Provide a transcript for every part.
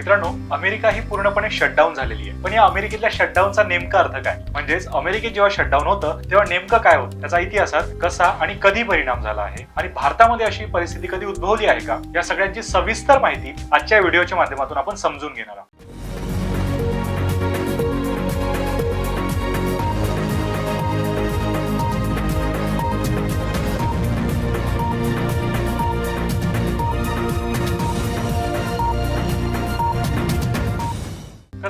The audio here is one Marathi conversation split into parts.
मित्रांनो अमेरिका ही पूर्णपणे शटडाऊन झालेली आहे. पण या अमेरिकेतल्या शटडाऊनचा नेमका अर्थ काय? म्हणजेच अमेरिकेत जेव्हा शटडाऊन होतं तेव्हा नेमकं काय होतं? त्याचा इतिहासात कसा आणि कधी परिणाम झाला आहे? आणि भारतामध्ये अशी परिस्थिती कधी उद्भवली आहे का? या सगळ्यांची सविस्तर माहिती आजच्या व्हिडिओच्या माध्यमातून आपण समजून घेणार आहोत.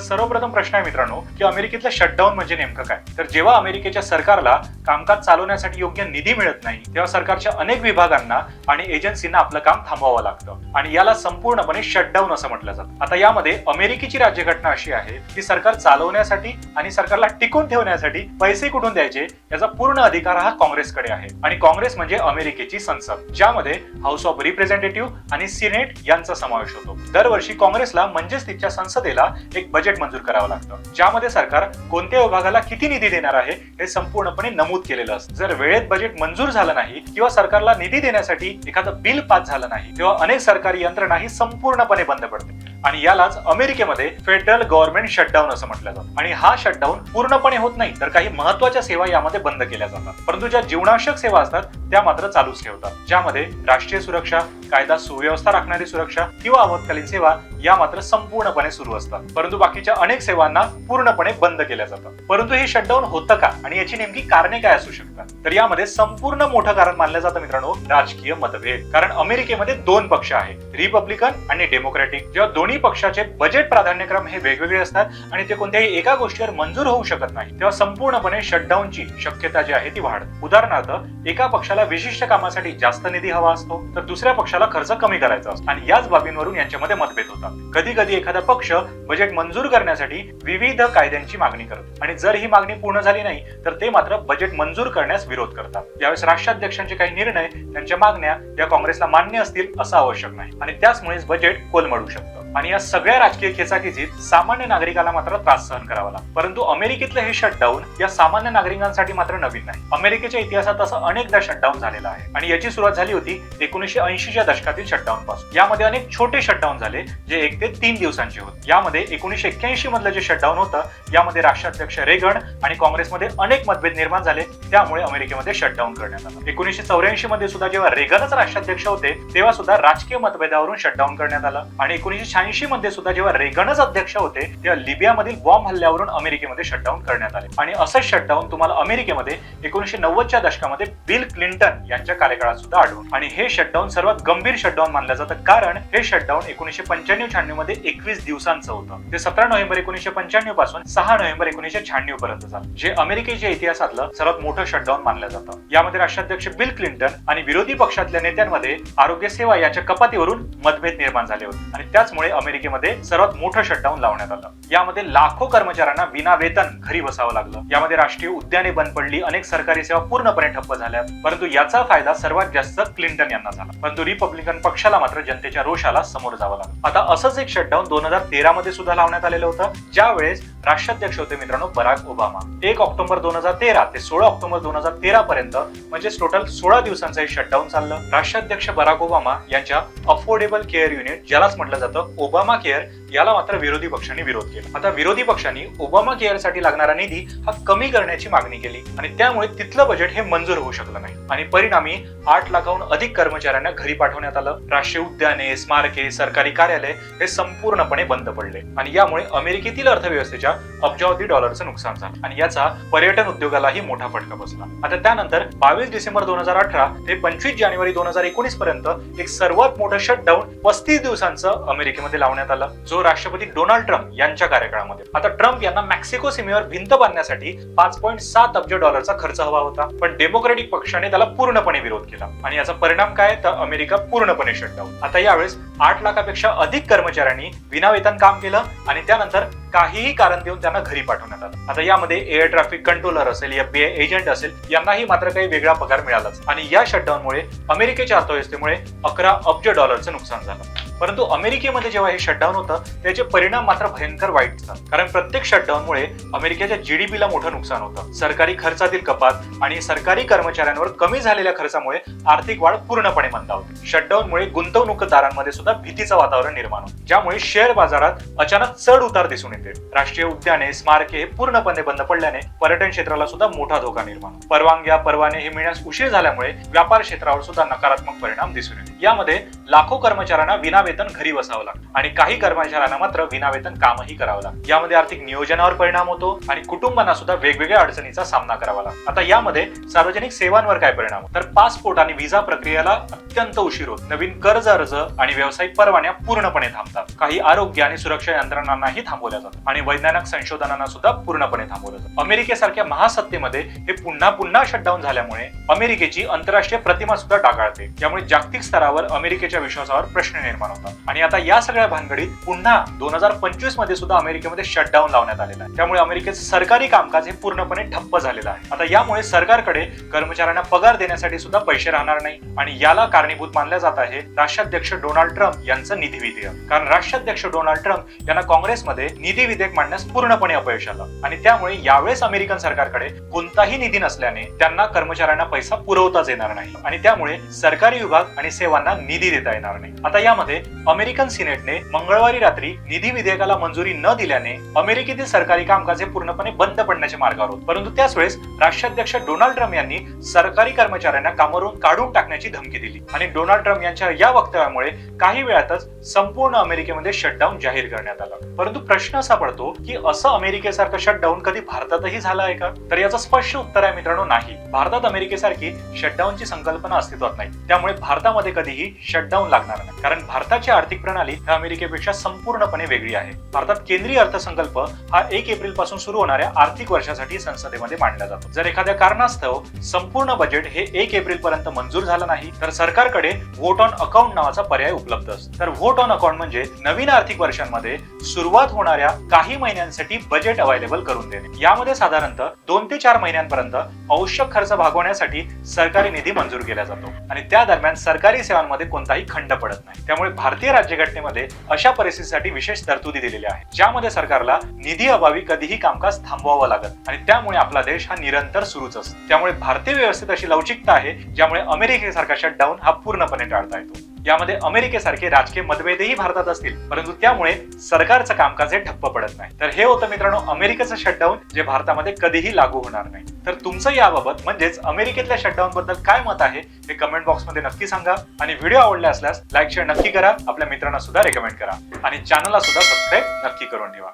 सर्वप्रथम प्रश्न आहे मित्रांनो की अमेरिकेतलं शटडाऊन म्हणजे नेमकं काय? तर जेव्हा अमेरिकेच्या सरकारला कामकाज चालवण्यासाठी योग्य निधी मिळत नाही तेव्हा सरकारच्या अनेक विभागांना आणि एजन्सींना आपलं काम थांबवावं लागतं. आणि याला संपूर्णपणे शटडाऊन असं म्हटलं जातं. आता यामध्ये अमेरिकेची राज्यघटना अशी आहे की सरकार चालवण्यासाठी आणि सरकारला टिकून ठेवण्यासाठी पैसे कुठून द्यायचे याचा पूर्ण अधिकार हा काँग्रेसकडे आहे. आणि काँग्रेस म्हणजे अमेरिकेची संसद ज्यामध्ये हाऊस ऑफ रिप्रेझेंटेटिव्ह आणि सिनेट यांचा समावेश होतो. दरवर्षी काँग्रेसला म्हणजेच तिच्या संसदेला एक बजेट मंजूर करावं लागतं. ज्यामध्ये सरकार कोणत्या विभागाला किती निधी देणार आहे हे संपूर्णपणे नमूद केलेलं असतं. जर वेळेत बजेट मंजूर झालं नाही किंवा सरकारला निधी देण्यासाठी एखादं बिल पास झालं नाही तेव्हा अनेक सरकारी यंत्रणा ही संपूर्णपणे बंद पडते. आणि यालाच अमेरिकेमध्ये फेडरल गव्हर्नमेंट शटडाऊन असं म्हटलं जातं. आणि हा शटडाऊन पूर्णपणे होत नाही तर काही महत्त्वाच्या सेवा यामध्ये बंद केल्या जातात. परंतु ज्या जीवनावश्यक सेवा असतात त्या मात्र चालूच ठेवतात. ज्यामध्ये राष्ट्रीय सुरक्षा कायदा सुव्यवस्था राखणारी सुरक्षा किंवा आपत्कालीन सेवा या मात्र संपूर्णपणे सुरू असतात. परंतु बाकीच्या अनेक सेवांना पूर्णपणे बंद केल्या जातात. परंतु हे शटडाऊन होतं का? आणि याची नेमकी कारणे काय असू शकतात? तर यामध्ये संपूर्ण मोठं कारण मानलं जातं मित्रांनो राजकीय मतभेद. कारण अमेरिकेमध्ये दोन पक्ष आहेत. रिपब्लिकन आणि डेमोक्रॅटिक. जेव्हा दोन्ही पक्षाचे बजेट प्राधान्यक्रम हे वेगवेगळे असतात आणि ते कोणत्याही एका गोष्टीवर मंजूर होऊ शकत नाही तेव्हा संपूर्णपणे शटडाऊनची शक्यता जी आहे ती वाढ. उदाहरणार्थ एका पक्षाला विशिष्ट कामासाठी जास्त निधी हवा असतो तर दुसऱ्या पक्षाला खर्च कमी करायचा असतो. आणि याच बाबींवरून यांच्यामध्ये मतभेद होतात. कधी कधी एखादा पक्ष बजेट मंजूर करण्यासाठी विविध कायद्यांची मागणी करतो. आणि जर ही मागणी पूर्ण झाली नाही तर ते मात्र बजेट मंजूर करण्यास विरोध करतात. यावेळेस राष्ट्राध्यक्षांचे काही निर्णय त्यांच्या मागण्या या काँग्रेसला मान्य असतील असं आवश्यक नाही. आणि त्याचमुळेच बजेट कोलमडू शकतं. आणि या सगळ्या राजकीय खेचाखेचीत सामान्य नागरिकाला मात्र त्रास सहन करावा लागतो. परंतु अमेरिकेतलं हे शटडाऊन या सामान्य नागरिकांसाठी मात्र नवीन नाही. अमेरिकेच्या इतिहासात असं अनेकदा शटडाऊन झालेलं आहे. आणि याची सुरुवात झाली होती एकोणीशे ऐंशीच्या दशकातील शटडाऊन पासून. यामध्ये अनेक छोटे शटडाऊन झाले जे एक ते तीन दिवसांचे होते. यामध्ये एकोणीशे एक्क्याऐंशी मधलं जे शटडाऊन होतं यामध्ये राष्ट्राध्यक्ष रेगन आणि काँग्रेसमध्ये अनेक मतभेद निर्माण झाले. त्यामुळे अमेरिकेमध्ये शटडाऊन करण्यात आलं. एकोणीशे चौऱ्याऐंशी मध्ये सुद्धा जेव्हा रेगनच राष्ट्राध्यक्ष होते तेव्हा सुद्धा राजकीय मतभेदावरून शटडाऊन करण्यात आलं. आणि एकोणीशे शहाऐंशी मध्ये सुद्धा जेव्हा रेगनच अध्यक्ष होते तेव्हा लिबियामधील बॉम्ब हल्ल्यावरून अमेरिकेमध्ये शटडाऊन करण्यात आले. आणि असंच शटडाऊन तुम्हाला अमेरिकेमध्ये एकोणीशे नव्वदच्या दशकामध्ये बिल क्लिंटन यांच्या कार्यकाळात सुद्धा आढळून आणि हे शटडाऊन सर्वात गंभीर शटडाऊन मानलं जातं. कारण हे शटडाऊन एकोणीशे पंच्याण्णव शहाण्णवमध्ये एकवीस दिवसांचं होतं. ते सतरा नोव्हेंबर एकोणीशे पंच्याण्णवपासून सहा नोव्हेंबर एकोणीशे शहाण्णव पर्यंत झालं. जे अमेरिकेच्या इतिहासातलं सर्वात मोठं शटडाऊन मानलं जातं. यामध्ये राष्ट्राध्यक्ष बिल क्लिंटन आणि विरोधी पक्षातल्या नेत्यांमध्ये आरोग्य सेवा याच्या कपातीवरून मतभेद निर्माण झाले होते. आणि त्याचमुळे अमेरिकेमध्ये सर्वात मोठं शटडाऊन लावण्यात आलं. यामध्ये लाखो कर्मचाऱ्यांना विना वेतन घरी बसावं लागलं. यामध्ये राष्ट्रीय उद्याने बंद पडली अनेक सरकारी सेवा पूर्णपणे ठप्प झाल्या. परंतु याचा फायदा सर्वात जास्त क्लिंटन यांना झाला. परंतु रिपब्लिकन पक्षाला मात्र जनतेच्या रोषाला समोर जावं लागलं. आता असंच एक शटडाऊन दोन हजार तेरा मध्ये सुद्धा लावण्यात आलेलं होतं. ज्यावेळेस राष्ट्राध्यक्ष होते मित्रांनो बराक ओबामा. एक ऑक्टोबर दोन हजार तेरा ते सोळा ऑक्टोबर दोन हजार तेरा पर्यंत म्हणजे टोटल सोळा दिवसांचं हे शटडाऊन चाललं. राष्ट्राध्यक्ष बराक ओबामा यांच्या अफोर्डेबल केअर युनिट ज्यालाच म्हटलं जातं ओबामा केअर याला मात्र विरोधी पक्षांनी विरोध केला. आता विरोधी पक्षांनी ओबामा केअरसाठी लागणारा निधी हा कमी करण्याची मागणी केली आणि त्यामुळे तिथलं बजेट हे मंजूर होऊ शकलं नाही. आणि परिणामी आठ लाखाहून अधिक कर्मचाऱ्यांना घरी पाठवण्यात आलं. राष्ट्रीय उद्याने स्मारके सरकारी कार्यालय हे संपूर्णपणे बंद पडले. आणि यामुळे अमेरिकेतील अर्थव्यवस्थेच्या अब्जावधी डॉलरचं नुकसान झालं. आणि याचा पर्यटन उद्योगालाही मोठा फटका बसला. आता त्यानंतर बावीस डिसेंबर दोन हजार अठरा ते पंचवीस जानेवारी दोन हजार एकोणीस पर्यंत एक सर्वात मोठं शटडाऊन पस्तीस दिवसांचं अमेरिकेमध्ये लावण्यात आला जो राष्ट्रपती डोनाल्ड ट्रम्प यांच्या कार्यकाळामध्ये. आता ट्रम्प यांना मेक्सिको सीमेवर भिंत बांधण्यासाठी पाच पॉईंट सात अब्ज डॉलरचा खर्च हवा होता. पण डेमोक्रॅटिक पक्षाने त्याला पूर्णपणे विरोध केला. आणि याचा परिणाम काय? तर अमेरिका पूर्णपणे शटडाऊन आता यावेळेस आठ लाखापेक्षा अधिक कर्मचाऱ्यांनी विनावेतन काम केलं आणि त्यानंतर काहीही कारण देऊन त्यांना घरी पाठवण्यात आलं. आता यामध्ये एअर ट्रॅफिक कंट्रोलर असेल या बी एजंट असेल यांनाही मात्र काही वेगळा पगार मिळालाच. आणि या शटडाऊनमुळे अमेरिकेच्या अर्थव्यवस्थेमुळे अकरा अब्ज डॉलरचं नुकसान झालं. परंतु अमेरिकेमध्ये जेव्हा हे शटडाऊन होतं त्याचे परिणाम मात्र भयंकर वाईट असतात कारण प्रत्येक शटडाऊनमुळे अमेरिकेच्या जीडीपीला मोठं नुकसान होतं. सरकारी खर्चातील कपात आणि सरकारी कर्मचाऱ्यांवर कमी झालेल्या खर्चामुळे आर्थिक वाढ पूर्णपणे मंदावते शटडाऊनमुळे गुंतवणूकदारांमध्ये सुद्धा भीतीचं वातावरण निर्माण होतं. ज्यामुळे शेअर बाजारात अचानक चढ उतार दिसून येते. राष्ट्रीय उद्याने स्मारके हे पूर्णपणे बंद पडल्याने पर्यटन क्षेत्राला सुद्धा मोठा धोका निर्माण परवानग्या परवाने हे मिळण्यास उशीर झाल्यामुळे व्यापार क्षेत्रावर सुद्धा नकारात्मक परिणाम दिसून येतो. यामध्ये लाखो कर्मचाऱ्यांना विनावेतन घरी बसावं लागतं. आणि काही कर्मचाऱ्यांना मात्र विनावेतन कामही करावं लागतं. यामध्ये आर्थिक नियोजनावर परिणाम होतो आणि कुटुंबांना सुद्धा वेगवेगळ्या अडचणीचा सामना करावा लागतो. आता यामध्ये सार्वजनिक सेवांवर काय परिणाम तर पासपोर्ट आणि व्हिसा प्रक्रियेला अत्यंत उशीर होत. नवीन कर्ज अर्ज आणि व्यावसायिक परवान्या पूर्णपणे थांबतात. काही आरोग्य आणि सुरक्षा यंत्रणांनाही थांबवल्या जातात. आणि वैज्ञानिक संशोधनांना सुद्धा पूर्णपणे थांबवलं जातं. अमेरिकेसारख्या महासत्तेमध्ये हे पुन्हा पुन्हा शटडाऊन झाल्यामुळे अमेरिकेची आंतरराष्ट्रीय प्रतिमा सुद्धा डागाळते त्यामुळे जागतिक स्तरावर अमेरिकेच्या विश्वासावर प्रश्न निर्माण होतो होता आणि आता या सगळ्या भानगडीत पुन्हा दोन हजार पंचवीसमध्ये सुद्धा अमेरिकेमध्ये शटडाऊन लावण्यात आलेला आहे. त्यामुळे अमेरिकेचं सरकारी कामकाज हे पूर्णपणे ठप्प झालेलं आहे. आता यामुळे सरकारकडे कर्मचाऱ्यांना पगार देण्यासाठी सुद्धा पैसे राहणार नाही. आणि याला कारणीभूत मानलं जात आहे राष्ट्राध्यक्ष डोनाल्ड ट्रम्प यांचं निधी विधेयक. कारण राष्ट्राध्यक्ष डोनाल्ड ट्रम्प यांना काँग्रेसमध्ये निधी विधेयक मांडण्यास पूर्णपणे अपयश आलं. आणि त्यामुळे यावेळेस अमेरिकन सरकारकडे कोणताही निधी नसल्याने त्यांना कर्मचाऱ्यांना पैसा पुरवताच येणार नाही. आणि त्यामुळे सरकारी विभाग आणि सेवांना निधी देता येणार नाही. आता यामध्ये अमेरिकन सिनेटने मंगळवारी रात्री निधी विधेयकाला मंजुरी न दिल्याने अमेरिकेतील सरकारी कामकाज हे पूर्णपणे बंद पडण्याच्या मार्गावर होते. परंतु त्याच वेळेस राष्ट्राध्यक्ष डोनाल्ड ट्रम्प यांनी सरकारी कर्मचाऱ्यांना कामावरून काढून टाकण्याची धमकी दिली. आणि डोनाल्ड ट्रम्प यांच्या या वक्तव्यामुळे काही वेळातच संपूर्ण अमेरिकेमध्ये शटडाऊन जाहीर करण्यात आलं. परंतु प्रश्न असा पडतो की असं अमेरिकेसारखं शटडाऊन कधी भारतातही झालं आहे का? तर याचं स्पष्ट उत्तर आहे मित्रांनो नाही. भारतात अमेरिकेसारखी शटडाऊनची संकल्पना अस्तित्वात नाही. त्यामुळे भारतामध्ये कधीही शटडाऊन लागणार नाही. कारण भारतात भारताची आर्थिक प्रणाली ह्या अमेरिकेपेक्षा संपूर्णपणे वेगळी आहे. भारतात केंद्रीय अर्थसंकल्प हा एक एप्रिलपासून सुरू होणाऱ्या आर्थिक वर्षासाठी संसदेमध्ये मांडला जातो. जर एखाद्या कारणास्तव संपूर्ण बजेट हे एक एप्रिल पर्यंत मंजूर झालं नाही तर सरकारकडे व्होट ऑन अकाउंट नावाचा पर्याय उपलब्ध असतो. तर व्होट ऑन अकाउंट म्हणजे नवीन आर्थिक वर्षांमध्ये सुरुवात होणाऱ्या काही महिन्यांसाठी बजेट अवेलेबल करून देणे. यामध्ये साधारणतः दोन ते चार महिन्यांपर्यंत आवश्यक खर्च भागवण्यासाठी सरकारी निधी मंजूर केला जातो. आणि त्या दरम्यान सरकारी सेवांमध्ये कोणताही खंड पडत नाही. त्यामुळे भारतीय राज्यघटनेमध्ये अशा परिस्थितीसाठी विशेष तरतुदी दिलेल्या आहेत ज्यामध्ये सरकारला निधी अभावी कधीही कामकाज थांबवावं लागत आणि त्यामुळे आपला देश हा निरंतर सुरूच असतो. त्यामुळे भारतीय व्यवस्थेत अशी लवचिकता आहे ज्यामुळे अमेरिकेसारखा शटडाऊन हा पूर्णपणे टाळता येतो. यामध्ये अमेरिकेसारखे राजकीय मतभेदही भारतात असतील परंतु त्यामुळे सरकारचं कामकाज हे ठप्प पडत नाही. तर हे होतं मित्रांनो अमेरिकेचं शटडाऊन जे भारतामध्ये कधीही लागू होणार नाही. तर तुमचं याबाबत म्हणजेच अमेरिकेतल्या शटडाऊन बद्दल काय मत आहे हे कमेंट बॉक्समध्ये नक्की सांगा. आणि व्हिडिओ आवडले असल्यास लाईक शेअर नक्की करा. आपल्या मित्रांना सुद्धा रेकमेंड करा. आणि चॅनलला सुद्धा सबस्क्राईब नक्की करून ठेवा.